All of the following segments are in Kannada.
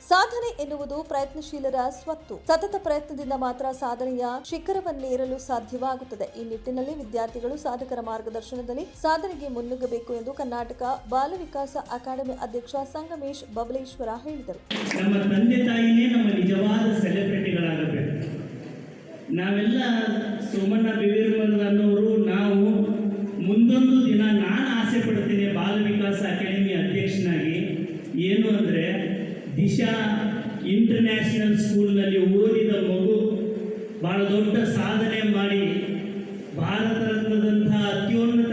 ಸಾಧನೆ ಎನ್ನುವುದು ಪ್ರಯತ್ನಶೀಲರ ಸ್ವತ್ತು. ಸತತ ಪ್ರಯತ್ನದಿಂದ ಮಾತ್ರ ಸಾಧನೆಯ ಶಿಖರವನ್ನೇರಲು ಸಾಧ್ಯವಾಗುತ್ತದೆ. ಈ ನಿಟ್ಟಿನಲ್ಲಿ ವಿದ್ಯಾರ್ಥಿಗಳು ಸಾಧಕರ ಮಾರ್ಗದರ್ಶನದಲ್ಲಿ ಸಾಧನೆಗೆ ಮುನ್ನುಗ್ಗಬೇಕು ಎಂದು ಕರ್ನಾಟಕ ಬಾಲ ವಿಕಾಸ ಅಕಾಡೆಮಿ ಅಧ್ಯಕ್ಷ ಸಂಗಮೇಶ್ ಬಬಲೇಶ್ವರ ಹೇಳಿದರು. ನಮ್ಮ ತಂದೆ ತಾಯಿನೇ ನಮ್ಮ ನಿಜವಾದ ಸೆಲೆಬ್ರಿಟಿಗಳಾಗಬೇಕು. ನಾವೆಲ್ಲ ಸೋಮಣ್ಣ ಅನ್ನೋರು, ನಾವು ಮುಂದೊಂದು ದಿನ ನಾನು ಆಸೆ ಪಡ್ತೀನಿ ಬಾಲ ವಿಕಾಸ ಅಕಾಡೆಮಿ ಅಧ್ಯಕ್ಷನಾಗಿ. ಏನು ಅಂದರೆ ದಿಶಾ ಇಂಟರ್ನ್ಯಾಷನಲ್ ಸ್ಕೂಲ್ನಲ್ಲಿ ಓದಿದ ಮಗು ಬಹಳ ದೊಡ್ಡ ಸಾಧನೆ ಮಾಡಿ ಭಾರತ ರತ್ನದಂತಹ ಅತ್ಯುನ್ನತ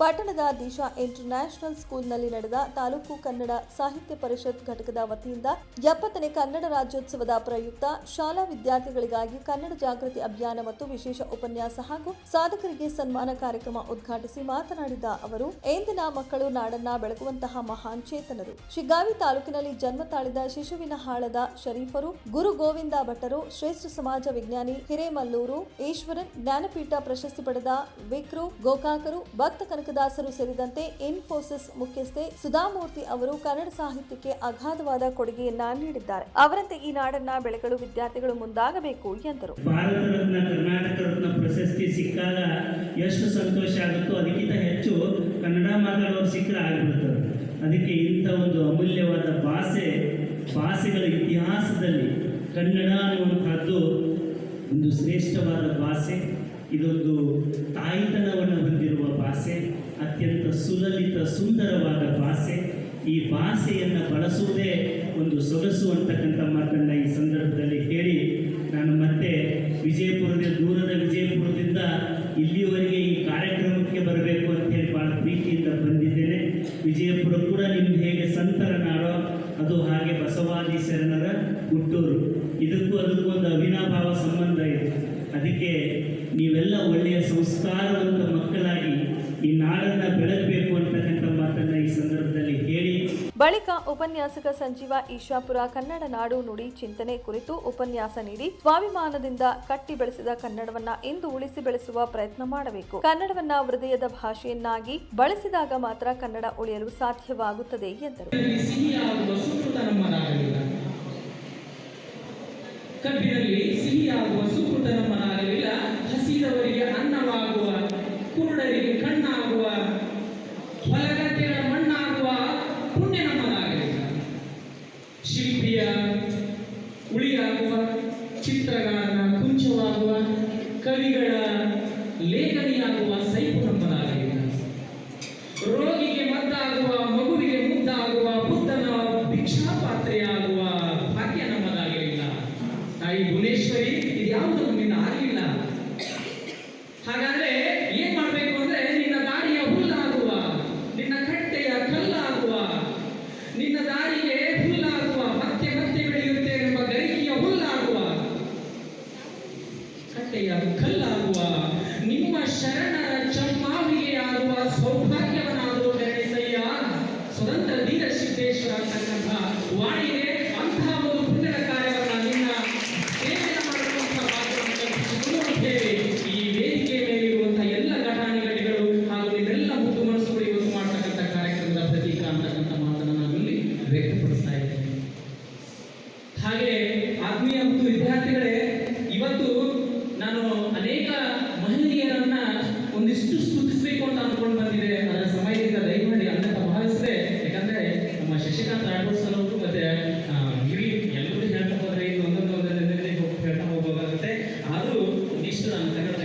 ಪಟ್ಟಣದ ದಿಶಾ ಇಂಟರ್ನ್ಯಾಷನಲ್ ಸ್ಕೂಲ್ನಲ್ಲಿ ನಡೆದ ತಾಲೂಕು ಕನ್ನಡ ಸಾಹಿತ್ಯ ಪರಿಷತ್ ಘಟಕದ ವತಿಯಿಂದ ಎಪ್ಪತ್ತನೇ ಕನ್ನಡ ರಾಜ್ಯೋತ್ಸವದ ಪ್ರಯುಕ್ತ ಶಾಲಾ ವಿದ್ಯಾರ್ಥಿಗಳಿಗಾಗಿ ಕನ್ನಡ ಜಾಗೃತಿ ಅಭಿಯಾನ ಮತ್ತು ವಿಶೇಷ ಉಪನ್ಯಾಸ ಹಾಗೂ ಸಾಧಕರಿಗೆ ಸನ್ಮಾನ ಕಾರ್ಯಕ್ರಮ ಉದ್ಘಾಟಿಸಿ ಮಾತನಾಡಿದ ಅವರು ಇಂದಿನ ಮಕ್ಕಳು ನಾಡನ್ನ ಬೆಳಗುವಂತಹ ಮಹಾನ್ ಚೇತನರು. ಶಿಗ್ಗಾವಿ ತಾಲೂಕಿನಲ್ಲಿ ಜನ್ಮ ತಾಳಿದ ಶಿಶುವಿನ ಹಾಳದ ಶರೀಫರು, ಗುರು ಗೋವಿಂದ ಭಟ್ಟರು, ಶ್ರೇಷ್ಠ ಸಮಾಜ ವಿಜ್ಞಾನಿ ಹಿರೇಮಲ್ಲೂರು, ಈಶ್ವರನ್ ಜ್ಞಾನಪೀಠ ಪ್ರಶಸ್ತಿ ಪಡೆದ ವಿಕ್ರು ಗೋಕಾಕರು, ಭಕ್ತ ಕನಕದಾಸರು ಸೇರಿದಂತೆ ಇನ್ಫೋಸಿಸ್ ಮುಖ್ಯಸ್ಥೆ ಸುಧಾಮೂರ್ತಿ ಅವರು ಕನ್ನಡ ಸಾಹಿತ್ಯಕ್ಕೆ ಅಗಾಧವಾದ ಕೊಡುಗೆಯನ್ನ ನೀಡಿದ್ದಾರೆ. ಅವರಂತೆ ಈ ನಾಡನ್ನ ಬೆಳೆಗಳು ವಿದ್ಯಾರ್ಥಿಗಳು ಮುಂದಾಗಬೇಕು ಎಂದರು. ಭಾರತ ರತ್ನ ಪ್ರಶಸ್ತಿ ಸಿಕ್ಕಾಗ ಎಷ್ಟು ಸಂತೋಷ ಆಗುತ್ತೋ ಅದಕ್ಕಿಂತ ಹೆಚ್ಚು ಕನ್ನಡ ಮಾತಾಡೋರು ಸಿಕ್ಕರೆ ಆಗಿರುತ್ತದೆ ಅದಕ್ಕೆ ಇಂಥ ಒಂದು ಅಮೂಲ್ಯವಾದ ಭಾಷೆ, ಭಾಷೆಗಳ ಇತಿಹಾಸದಲ್ಲಿ ಕನ್ನಡ ಅನ್ನುವಂಥದ್ದು ಒಂದು ಶ್ರೇಷ್ಠವಾದ ಭಾಷೆ. ಇದೊಂದು ತಾಯ್ತನವನ್ನು ಅತ್ಯಂತ ಸುಲಲಿತ ಸುಂದರವಾದ ಭಾಷೆ. ಈ ಭಾಷೆಯನ್ನು ಬಳಸುವುದೇ ಒಂದು ಸೊಗಸು ಅಂತಕ್ಕಂಥ ಮಾತನ್ನು ಈ ಸಂದರ್ಭದಲ್ಲಿ ಹೇಳಿ ನಾನು ಮತ್ತೆ ವಿಜಯಪುರದ ದೂರದ ವಿಜಯಪುರದಿಂದ ಇಲ್ಲಿವರೆಗೆ ಈ ಕಾರ್ಯಕ್ರಮಕ್ಕೆ ಬರಬೇಕು ಅಂತ ಹೇಳಿ ಭಾಳ ಪ್ರೀತಿಯಿಂದ ಬಂದಿದ್ದೇನೆ. ವಿಜಯಪುರ ಕೂಡ ನಿಮ್ಮ ಹೇಗೆ ಸಂತರ ನಾಡೋ ಅದು ಹಾಗೆ ಬಸವಾದಿ ಶರಣರ ಹುಟ್ಟೂರು. ಇದಕ್ಕೂ ಅದಕ್ಕೂ ಒಂದು ಅವಿನಾಭಾವ ಸಂಬಂಧ ಇದೆ. ಅದಕ್ಕೆ ನೀವೆಲ್ಲ ಒಳ್ಳೆಯ ಸಂಸ್ಕಾರವಂತ ಬಳಿಕ ಉಪನ್ಯಾಸಕ ಸಂಜೀವ ಈಶಾಪುರ, ಕನ್ನಡ ನಾಡು ನುಡಿ ಚಿಂತನೆ ಕುರಿತು ಉಪನ್ಯಾಸ ನೀಡಿ ಸ್ವಾಭಿಮಾನದಿಂದ ಕಟ್ಟಿ ಬೆಳೆಸಿದ ಕನ್ನಡವನ್ನ ಇಂದು ಉಳಿಸಿ ಬೆಳೆಸುವ ಪ್ರಯತ್ನ ಮಾಡಬೇಕು. ಕನ್ನಡವನ್ನ ಹೃದಯದ ಭಾಷೆಯನ್ನಾಗಿ ಬಳಸಿದಾಗ ಮಾತ್ರ ಕನ್ನಡ ಉಳಿಯಲು ಸಾಧ್ಯವಾಗುತ್ತದೆ ಎಂದರು. ಕಬ್ಬಿನಲ್ಲಿ ಸಿಹಿಯಾಗುವ ಸುಕೃತ ನಮ್ಮನಾಗಲಿಲ್ಲ ಹಸಿದವರಿಗೆ ಅನ್ನವಾಗುವ ವಾಣಿಗೆ ಅಂತಹ ಒಂದು ಪುಣ್ಯದ ಕಾರ್ಯವನ್ನು ನಿನ್ನ ಸೇವೆ ಮಾಡುವಂತಹ ಭಾಗ್ಯವನ್ನು ಕಲ್ಪಿಸಿಕೊಂಡು ಈ ವೇದಿಕೆ ಮೇಲಿರುವಂತಹ ಎಲ್ಲ ಘಟಾನುಘಟಿಗಳು ಹಾಗೂ ನಿಮ್ಮೆಲ್ಲ ಮುದ್ದು ಮನಸ್ಸುಗಳು ಇವತ್ತು ಮಾಡ್ತಕ್ಕಂಥ ಕಾರ್ಯಕ್ರಮದ ಪ್ರತೀಕ ಅಂತಕ್ಕಂಥ ಮಾತನ್ನು ನಾನು ಇಲ್ಲಿ ವ್ಯಕ್ತಪಡಿಸ್ತಾ ಇದ್ದೇನೆ. ಹಾಗೆ ಆತ್ಮೀಯ ಮತ್ತು ವಿದ್ಯಾರ್ಥಿಗಳೇ, ಇವತ್ತು ನಾನು ಅನೇಕ ಮಹಿಳೆಯರನ್ನ ಒಂದಿಷ್ಟು ಸ್ತುತಿಸಬೇಕು ಅಂತ ಅನ್ಕೊಂಡು ಬಂದಿದೆ. ಒಂದಿಷ್ಟು ನಾನು ತಗೊಂಡ ಕೆಲಸವನ್ನು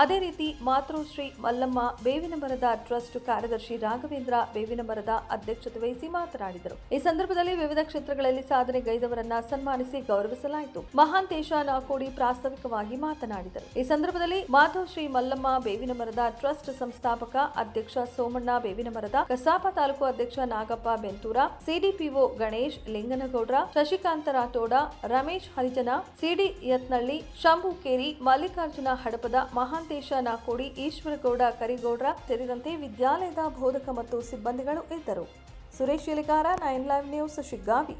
ಅಂದೆ ರೀತಿ ಮಾತೃಶ್ರೀ ಮಲ್ಲಮ್ಮ ಬೇವಿನ ಮರದ ಟ್ರಸ್ಟ್ ಕಾರ್ಯದರ್ಶಿ ರಾಘವೇಂದ್ರ ಬೇವಿನ ಮರದ ಅಧ್ಯಕ್ಷತೆ ವಹಿಸಿ ಮಾತನಾಡಿದರು. ಈ ಸಂದರ್ಭದಲ್ಲಿ ವಿವಿಧ ಕ್ಷೇತ್ರಗಳಲ್ಲಿ ಸಾಧನೆಗೈದವರನ್ನ ಸನ್ಮಾನಿಸಿ ಗೌರವಿಸಲಾಯಿತು. ಮಹಾಂತೇಶ ನಾಕೋಡಿ ಪ್ರಾಸ್ತಾವಿಕವಾಗಿ ಮಾತನಾಡಿದರು. ಈ ಸಂದರ್ಭದಲ್ಲಿ ಮಾಧವಶ್ರೀ ಮಲ್ಲಮ್ಮ ಬೇವಿನ ಮರದ ಟ್ರಸ್ಟ್ ಸಂಸ್ಥಾಪಕ ಅಧ್ಯಕ್ಷ ಸೋಮಣ್ಣ ಬೇವಿನ ಮರದ ಕಸಾಪ ತಾಲೂಕು ಅಧ್ಯಕ್ಷ Nagappa Benthura, C D P O Ganesh Linganagoudra Shashikanta Rathod Ramesh Harijana, C D Yatnalli Shambhu Keri Mallikarjuna Hadapada Mahantesh ನಾಕೋಡಿ ಕೋಡಿ ಈಶ್ವರಗೌಡ, ಕರಿಗೌಡ್ರ ಸೇರಿದಂತೆ ವಿದ್ಯಾಲಯದ ಬೋಧಕ ಮತ್ತು ಸಿಬ್ಬಂದಿಗಳು ಇದ್ದರು. Suresh Eligara nine live news, Shiggavi.